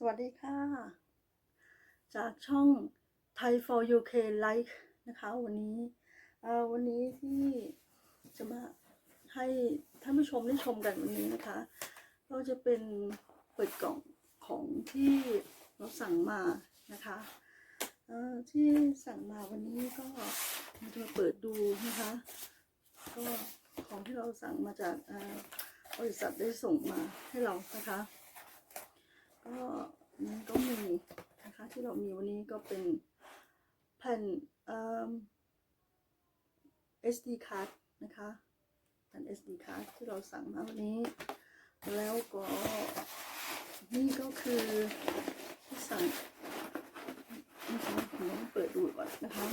สวัสดีค่ะ จากช่อง Thai for UK Like นะคะ วันนี้วันนี้ที่จะมาให้ท่านผู้ชมได้ชมกันวันนี้นะคะ ก็จะเป็นเปิดกล่องของที่เราสั่งมานะคะที่สั่งมาวันนี้ก็มาจะมาเปิดดูนะคะ ก็ของที่เราสั่งมาจากบริษัทได้ส่งมาให้เรานะคะ ก็นี่ก็มีนะคะที่เรามีวันนี้ก็เป็นแผ่นเอิ่ม SD card นะคะแผ่น SD card ที่เราสั่งมาวันนี้ แล้วก็นี่ก็คือที่สั่งนะคะเดี๋ยวเปิดดูก่อนนะคะ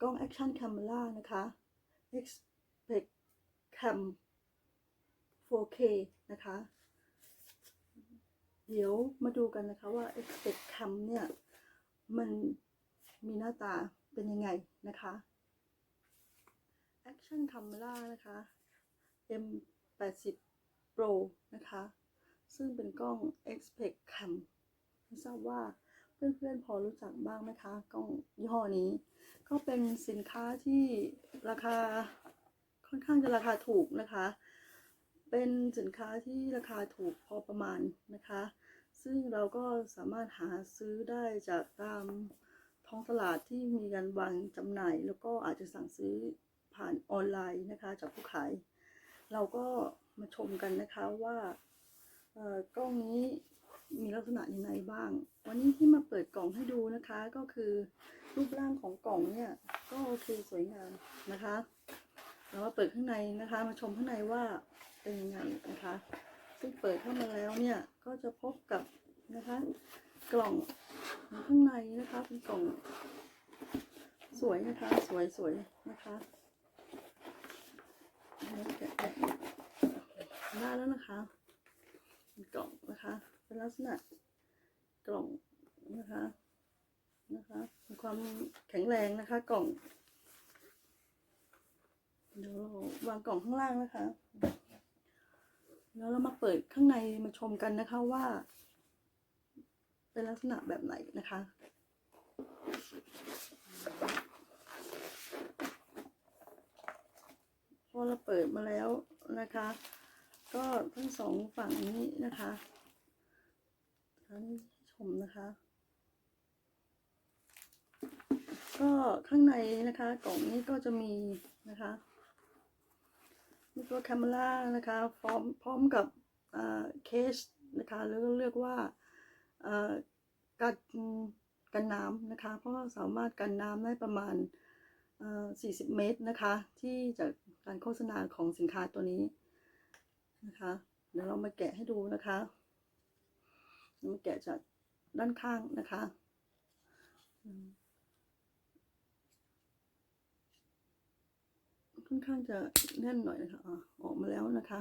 กล้อง Action Camera นะคะ Expect Cam 4K นะคะ เดี๋ยวมาดูกันนะคะว่า Expect Cam เนี่ย มันมีหน้าตาเป็นยังไงนะคะ Action Camera นะคะ M80 Pro นะคะ ซึ่งเป็นกล้อง Expect Cam ไม่ทราบว่าเพื่อนๆพอรู้จักบ้างไหมคะกล้องยี่ห้อนี้ ก็เป็นสินค้าที่ราคาค่อนข้างจะราคาถูกนะคะ เป็นสินค้าที่ราคาถูกพอประมาณนะคะ ซึ่งเราก็สามารถหาซื้อได้จากตามท้องตลาดที่มีการวางจำหน่าย แล้วก็อาจจะสั่งซื้อผ่านออนไลน์นะคะ จากผู้ขาย เราก็มาชมกันนะคะว่าเอ่อกล้องนี้มีลักษณะยังไงบ้าง วันนี้ที่มาเปิดกล่องให้ดูนะคะก็คือรูปร่างของกล่องเนี่ยก็โอเคสวยงามนะคะ เรามาเปิดข้างในนะคะ มาชมข้างในว่า เป็นยังไงนะคะ ซึ่งเปิดเข้ามาแล้วเนี่ย ก็จะพบกับนะคะ กล่องข้างในนะคะ เป็นกล่อง สวยนะคะ สวยสวยนะคะแกะได้แล้วนะคะเป็นกล่องนะคะเป็นลักษณะกล่องนะคะนะคะมีความแข็งแรงนะคะ กล่องเดี๋ยวเราวางกล่องข้างล่างนะคะ แล้วเรามาเปิดข้างในมาชมกันนะคะว่า เป็นลักษณะแบบไหนนะคะพอเราเปิดมาแล้วนะคะ ก็ทั้งสองฝั่งนี้นะคะทั้งชมนะคะ ก็ข้างในนะคะกล่องนี้ก็จะมีนะคะ มีตัวแคม e รานะคะพร้อมพร้อมกับเคสนะคะหรือเรียกว่ากันกันน้ำนะคะ เพราะาสามารถกันน้ำได้ประมาณเอ่อ40 เมตรนะคะ ที่จากการโฆษณาของสินค้าตัวนี้นะคะ เดี๋ยวเรามาแกะให้ดูนะคะมาแกะจากด้านข้างนะคะอืม ค่อนข้างจะแน่นหน่อยนะคะอะออกมาแล้วนะคะ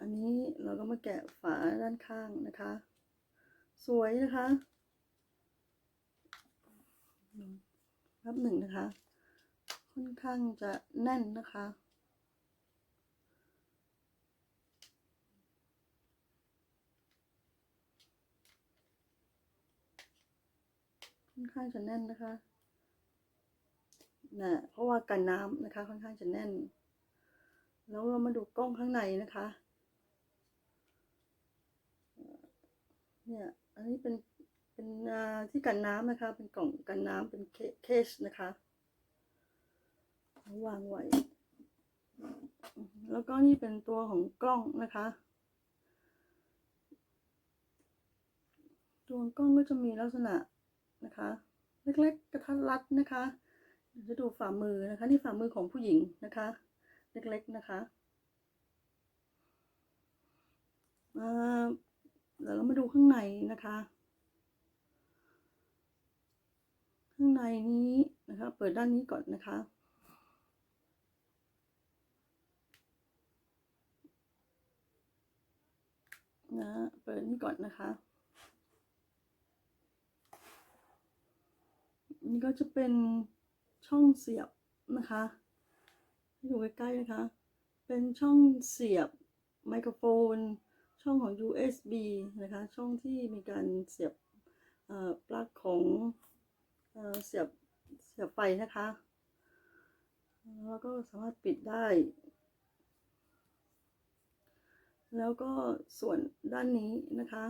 อันนี้เราก็มาแกะฝาด้านข้างนะคะ สวยนะคะรับหนึ่งนะคะ ค่อนข้างจะแน่นนะคะค่อนข้างจะแน่นนะคะ นะเพราะว่ากันน้ำนะคะ ค่อนข้างจะแน่น แล้วเรามาดูกล้องข้างในนะคะ เนี่ยอันนี้เป็นเป็นอ่าที่กันน้ำนะคะ เป็นกล่องกันน้ำเป็นเคเคสนะคะวางไว้ แล้วก็นี่เป็นตัวของกล้องนะคะ ตัวกล้องก็จะมีลักษณะนะคะ เล็กๆกระทัดรัดนะคะ จะดูฝ่ามือนะคะนี่ฝ่ามือของผู้หญิงนะคะ เล็กๆนะคะอ่าเดี๋ยวเรามาดูข้างในนะคะ ข้างในนี้นะคะ เปิดด้านนี้ก่อนนะคะนะเปิดนี่ก่อนนะคะ นี่ก็จะเป็น ช่องเสียบนะคะให้ดูใกล้ๆนะคะ เป็นช่องเสียบไมโครโฟน ช่องของ USB นะคะ ช่องที่มีการเสียบปลั๊กของเอเสียบเสียบไฟนะคะ แล้วก็สามารถปิดได้ แล้วก็ส่วนด้านนี้นะคะ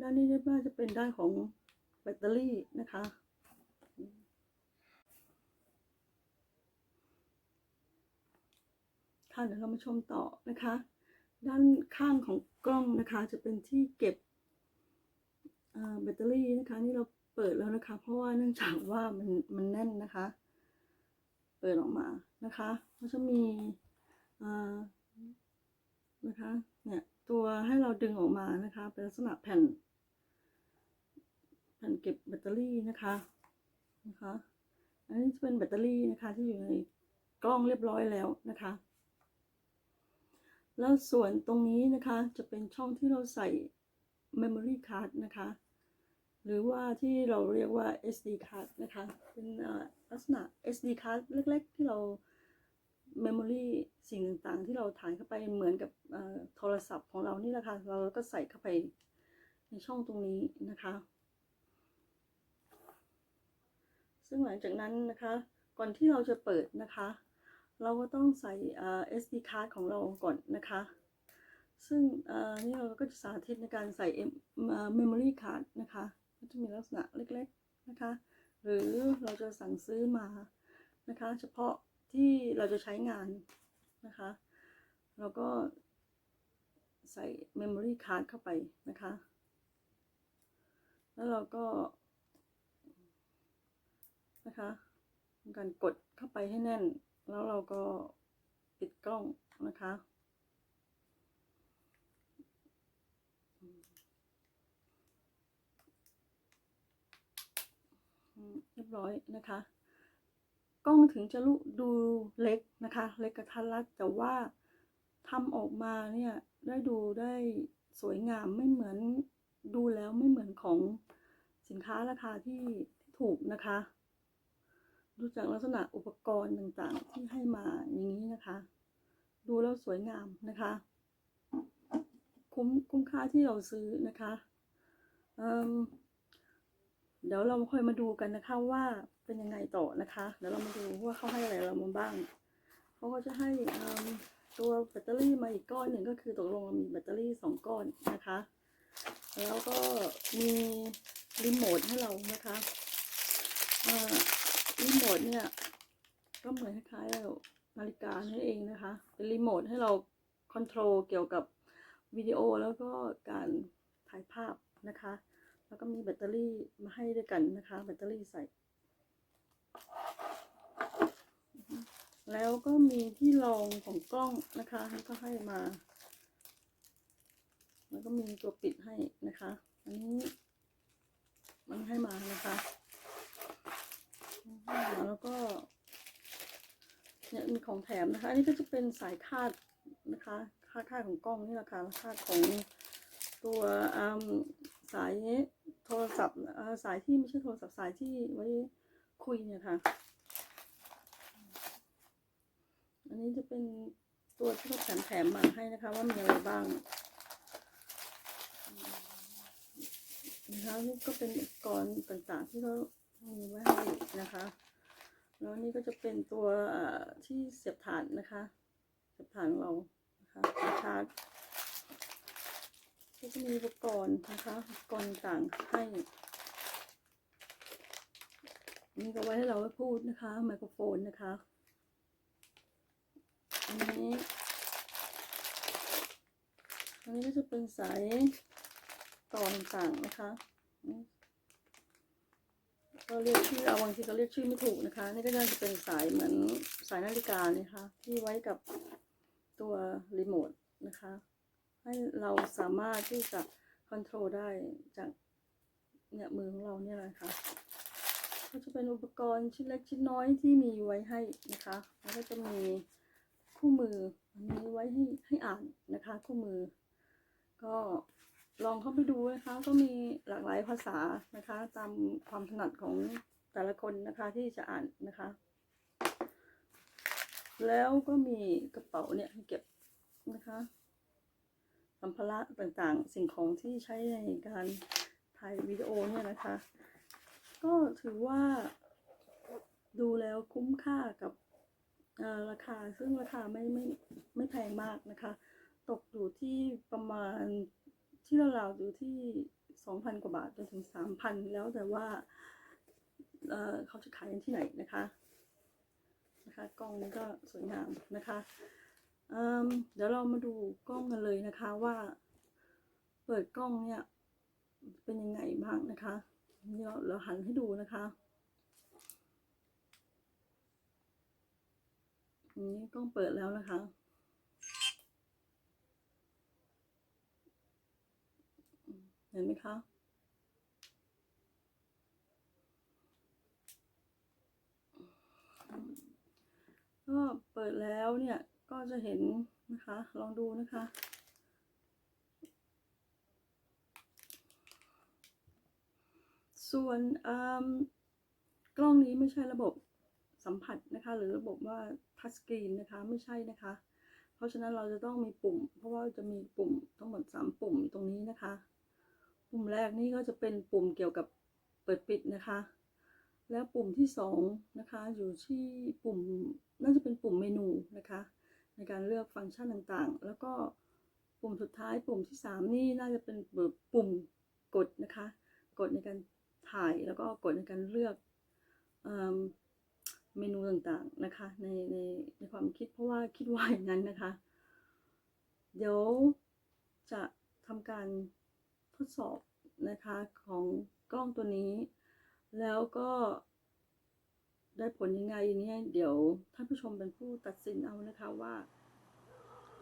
ด้านนี้น่าจะเป็นด้านของแบตเตอรี่นะคะ ค่ะเดี๋ยวเรามาชมต่อนะคะ ด้านข้างของกล้องนะคะ จะเป็นที่เก็บแบตเตอรี่นะคะนี่เราเปิดแล้วนะคะ เพราะว่าเนื่องจากว่ามันมันแน่นนะคะ เปิดออกมานะคะก็จะมีนะคะเนี่ยตัวให้เราดึงออกมานะคะ เป็นลักษณะแผ่น แผ่นเก็บแบตเตอรี่นะคะนะคะอันนี้จะเป็นแบตเตอรี่นะคะที่อยู่ในกล้องเรียบร้อยแล้วนะคะ แล้วส่วนตรงนี้นะคะจะเป็นช่องที่เราใส่ memory card นะคะ หรือว่าที่เราเรียกว่า SD card นะคะ เป็นอ่อลักษณะ SD card เล็ก ๆ ที่เรา memory สิ่งต่างๆ ที่เราถ่ายเข้าไปเหมือนกับอ่อโทรศัพท์ของเรานี่แหละค่ะเราก็ใส่เข้าไปในช่องตรงนี้นะคะ ซึ่งหลังจากนั้นนะคะ ก่อนที่เราจะเปิดนะคะ เราก็ต้องใส่ SD card ของเราก่อนนะคะ ซึ่งนี่เราก็จะสาธิตในการใส่ memory card นะคะก็จะมีลักษณะเล็กๆนะคะ หรือเราจะสั่งซื้อมานะคะ เฉพาะที่เราจะใช้งานนะคะ เราก็ใส่ memory card เข้าไปนะคะ แล้วเราก็นะคะการกดเข้าไปให้แน่น แล้วเราก็ปิดกล้องนะคะ เรียบร้อยนะคะ กล้องถึงจะลุดูเล็กนะคะ เล็กกระทัดรัดแต่ว่าทำออกมาเนี่ยได้ดูได้สวยงามไม่เหมือนดูแล้วไม่เหมือนของสินค้าราคาที่ถูกนะคะ ดูจากลักษณะอุปกรณ์ต่างๆ ที่ให้มาอย่างนี้นะคะ ดูแล้วสวยงามนะคะ คุ้มคุ้มค่าที่เราซื้อนะคะเอิ่มเดี๋ยวเราค่อยมาดูกันนะคะว่าเป็นยังไงต่อนะคะเดี๋ยวเรามาดูว่าเขาให้อะไรเรามาบ้างเขาก็จะให้ตัวแบตเตอรี่มาอีกก้อนหนึ่งก็คือตกลงมีแบตเตอรี่สองก้อนนะคะ แล้วก็มีรีโมทให้เรานะคะอ่า รีโมทเนี่ย ก็เหมือนคล้ายๆนาฬิกานั่นเองนะคะ เป็นรีโมทให้เราคอนโทรลเกี่ยวกับวิดีโอแล้วก็การถ่ายภาพนะคะ แล้วก็มีแบตเตอรี่มาให้ด้วยกันนะคะ แบตเตอรี่ใส่ แล้วก็มีที่รองของกล้องนะคะก็ให้มา แล้วก็มีตัวปิดให้นะคะ อันนี้มันให้มานะคะ แล้วก็ เนี่ยมีของแถมนะคะ อันนี้ก็จะเป็นสายคาดนะคะคาดคาดของกล้องนี่แหละค่ะคาดของตัวสายโทรศัพท์สายที่ไม่ใช่โทรศัพท์สายที่ไว้คุยเนี่ยค่ะ อันนี้จะเป็นตัวที่เขาแถมแถมมาให้นะคะ ว่ามีอะไรบ้างนะคะนี่ก็เป็นอุปกรณ์ต่างๆที่เขา มีไว้ให้นะคะแล้วนี่ก็จะเป็นตัวที่เสียบฐานนะคะ เสียบฐานเรานะคะชาร์จก็จะมีอุปกรณ์นะคะอุปกรณ์ต่างให้นี่ก็ไว้ให้เราพูดนะคะ ไมโครโฟนนะคะ อันนี้ อันนี้ก็จะเป็นสายต่อต่างนะคะ ก็เรียกชื่อเอาบางทีก็เรียกชื่อไม่ถูกนะคะ นี่ก็น่าจะเป็นสายเหมือนสายนาฬิกานะคะ ที่ไว้กับตัวรีโมทนะคะ ให้เราสามารถที่จะคอนโทรลได้จากเนี่ยมือของเราเนี่ยแหละค่ะก็จะเป็นอุปกรณ์ชิ้นเล็กชิ้นน้อยที่มีไว้ให้นะคะ แล้วก็จะมีคู่มืออันนี้ไว้ให้ให้อ่านนะคะ คู่มือก็ ลองเข้าไปดูนะคะ ก็มีหลากหลายภาษานะคะ ตามความถนัดของแต่ละคนนะคะที่จะอ่านนะคะ แล้วก็มีกระเป๋าเนี่ยเก็บนะคะสัมภาระต่างๆ สิ่งของที่ใช้ในการถ่ายวิดีโอเนี่ยนะคะ ก็ถือว่าดูแล้วคุ้มค่ากับราคาซึ่งราคาไม่ไม่ไม่แพงมากนะคะ ตกอยู่ที่ประมาณ ที่ราวๆอยู่ที่สองพันกว่าบาทจนถึงสามพันแล้วแต่ว่าเออเขาจะขายกันที่ไหนนะคะนะคะกล้องนี้ก็สวยงามนะคะเอิ่มเดี๋ยวเรามาดูกล้องกันเลยนะคะว่า เปิดกล้องเนี่ยเป็นยังไงบ้างนะคะนี่เราเราหันให้ดูนะคะนนี้กล้องเปิดแล้วนะคะ เห็นไหมคะก็เปิดแล้วเนี่ยก็จะเห็นนะคะ ลองดูนะคะ ส่วนกล้องนี้ไม่ใช่ระบบสัมผัสนะคะ หรือระบบว่าทัชสกรีนนะคะ ไม่ใช่นะคะ เพราะฉะนั้นเราจะต้องมีปุ่ม เพราะว่าจะมีปุ่มทั้งหมดสามปุ่มตรงนี้นะคะ ปุ่มแรกนี่ก็จะเป็นปุ่มเกี่ยวกับเปิดปิดนะคะ แล้วปุ่มที่สองนะคะอยู่ที่ปุ่มน่าจะเป็นปุ่มเมนูนะคะ ในการเลือกฟังก์ชันต่างๆ แล้วก็ปุ่มสุดท้ายปุ่มที่สามนี่น่าจะเป็นปุ่มกดนะคะ กดในการถ่ายแล้วก็กดในการเลือกเอิ่มเมนูต่างๆนะคะในในในความคิดเพราะว่าคิดว่าอย่างนั้นนะคะ เดี๋ยวจะทำการ ดสอบนะคะของกล้องตัวนี้ แล้วก็ได้ผลยังไงเนี่ยเดี๋ยวท่านผู้ชมเป็นผู้ตัดสินเอานะคะว่า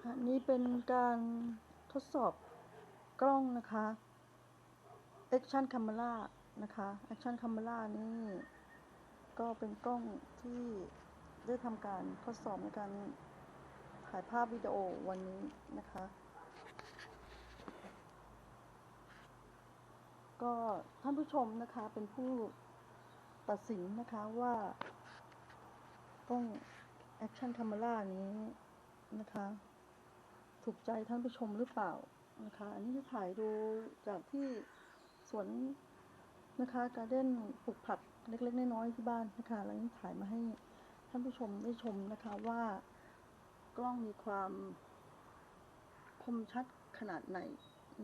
อันนี้เป็นการทดสอบกล้องนะคะ Action Camera นะคะ Action Camera นี่ ก็เป็นกล้องที่ได้ทำการทดสอบในการถ่ายภาพวิดีโอวันนี้นะคะ ก็ท่านผู้ชมนะคะเป็นผู้ตัดสินนะคะว่ากล้อง Action Camera นี้นะคะ ถูกใจท่านผู้ชมหรือเปล่านะคะ อันนี้จะถ่ายดูจากที่สวนนะคะการเด่นปลูกผักเล็กๆ น้อยๆที่บ้านนะคะแล้วนี่ถ่ายมาให้ท่านผู้ชมได้ชมนะคะว่ากล้องมีความคมชัดขนาดไหน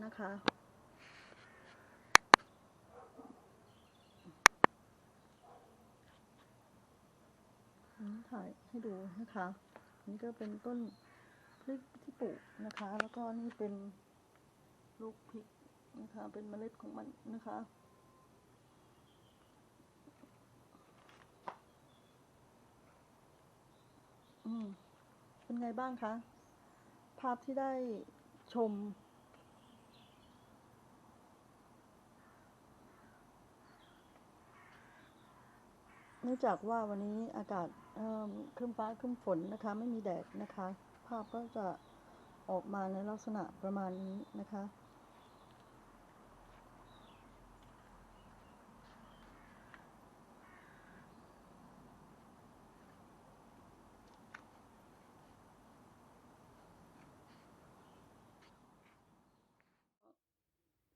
นะคะ อันนี้ ถ่ายให้ดูนะคะอันนี้ก็เป็นต้นพริกที่ปลูกนะคะ แล้วก็นี่เป็นลูกพริกนะคะ เป็นเมล็ดของมันนะคะอืมเป็นไงบ้างคะ ภาพที่ได้ชม นื่องจากว่าวันนี้อากาศเครึ้มฟ้าครึ้มฝนนะคะ ไม่มีแดดนะคะ ภาพก็จะออกมาในลักษณะประมาณนี้นะคะ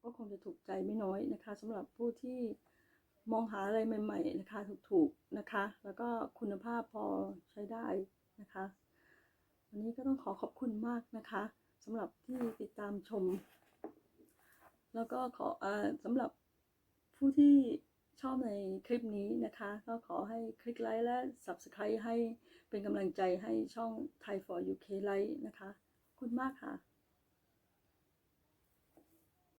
ก็คงจะถูกใจไม่น้อยนะคะสำหรับผู้ที่ มองหาอะไรใหม่ ๆ นะคะถูกๆนะคะ แล้วก็คุณภาพพอใช้ได้นะคะวันนี้ก็ต้องขอขอบคุณมากนะคะสำหรับที่ติดตามชม แล้วก็ขออสำหรับผู้ที่ชอบในคลิปนี้นะคะ ก็ขอให้คลิกไลค์และ Subscribe ให้เป็นกำลังใจให้ช่อง Thai for UK Life นะคะ ขอบคุณมากค่ะ